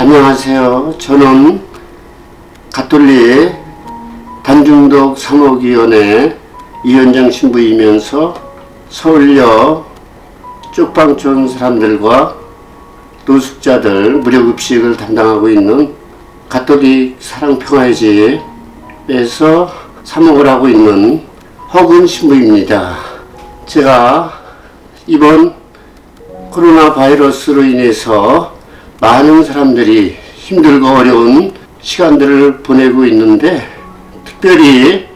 안녕하세요. 저는 가톨릭 단중독 사목위원회 위원장 신부이면서 서울역 쪽방촌 사람들과 노숙자들 무료급식을 담당하고 있는 가톨릭 사랑평화의 집에서 사목을 하고 있는 허근 신부입니다. 제가 이번 코로나 바이러스로 인해서 많은 사람들이 힘들고 어려운 시간들을 보내고 있는데 특별히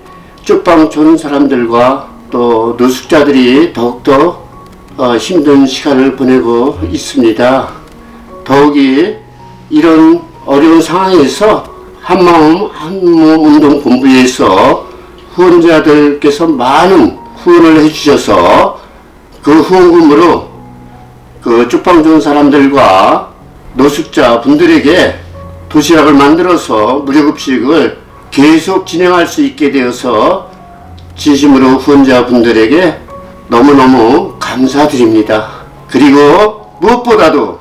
쪽방촌 사람들과 또 노숙자들이 더욱더 어, 힘든 시간을 보내고 있습니다. 더욱이 이런 어려운 상황에서 한마음 한몸 운동 본부에서 후원자들께서 많은 후원을 해주셔서 그 후원금으로 그 쪽방촌 사람들과 노숙자 분들에게 도시락을 만들어서 무료급식을 계속 진행할 수 있게 되어서 진심으로 후원자 분들에게 너무너무 감사드립니다. 그리고 무엇보다도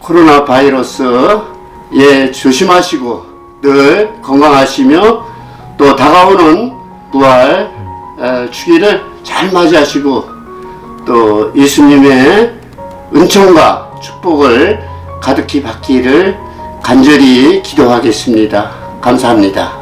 코로나 바이러스에 조심하시고 늘 건강하시며 또 다가오는 부활 에, 주기를 잘 맞이하시고 또 예수님의 은총과 축복을 가득히 받기를 간절히 기도하겠습니다. 감사합니다.